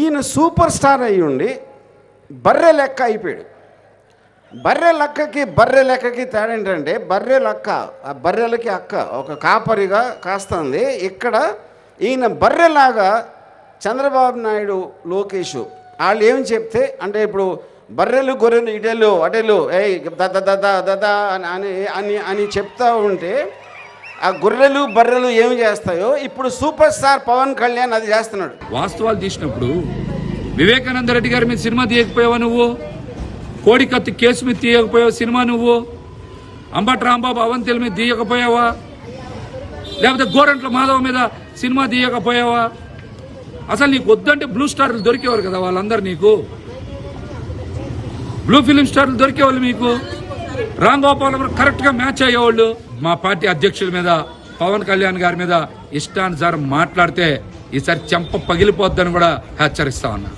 ఈయన super star అయి ఉండి బర్రె లెక్క అయిపోయాడు. బర్రె లెక్కకి బర్రె లెక్కకి తేడా ఏంటంటే బర్రె లక్క ఆ బర్రెలకి అక్క ఒక కాపరిగా కాస్తుంది. ఇక్కడ ఈయన బర్రెలాగా చంద్రబాబు నాయుడు లోకేష్ వాళ్ళు ఏం చెప్తే అంటే ఇప్పుడు బర్రెలు గొర్రెలు ఇటెలు అటెలు ఏ దద దద దద అని అని అని అని ఉంటే ఆ గొర్రెలు బర్రెలు ఏమి చేస్తాయో ఇప్పుడు సూపర్ స్టార్ పవన్ కళ్యాణ్ అది చేస్తున్నాడు. వాస్తవాలు తీసినప్పుడు వివేకానంద రెడ్డి గారి మీద సినిమా తీయకపోయావా నువ్వు? కోడికత్తి కేసు మీద తీయకపోయావు సినిమా నువ్వు? అంబటి రాంబాబు అవంతిల మీద తీయకపోయావా? లేకపోతే గోరంట్ల మాధవ మీద సినిమా తీయకపోయావా? అసలు నీకు వద్దంటే బ్లూ స్టార్లు దొరికేవారు కదా వాళ్ళందరూ నీకు? బ్లూ ఫిలిం స్టార్లు దొరికేవాళ్ళు మీకు? రామ్ గోపాల్ కరెక్ట్గా మ్యాచ్ అయ్యేవాళ్ళు. మా పార్టీ అధ్యక్షుల మీద పవన్ కళ్యాణ్ గారి మీద ఇష్టానుసారం మాట్లాడితే ఈసారి చెంప పగిలిపోద్దని కూడా హెచ్చరిస్తా ఉన్నా.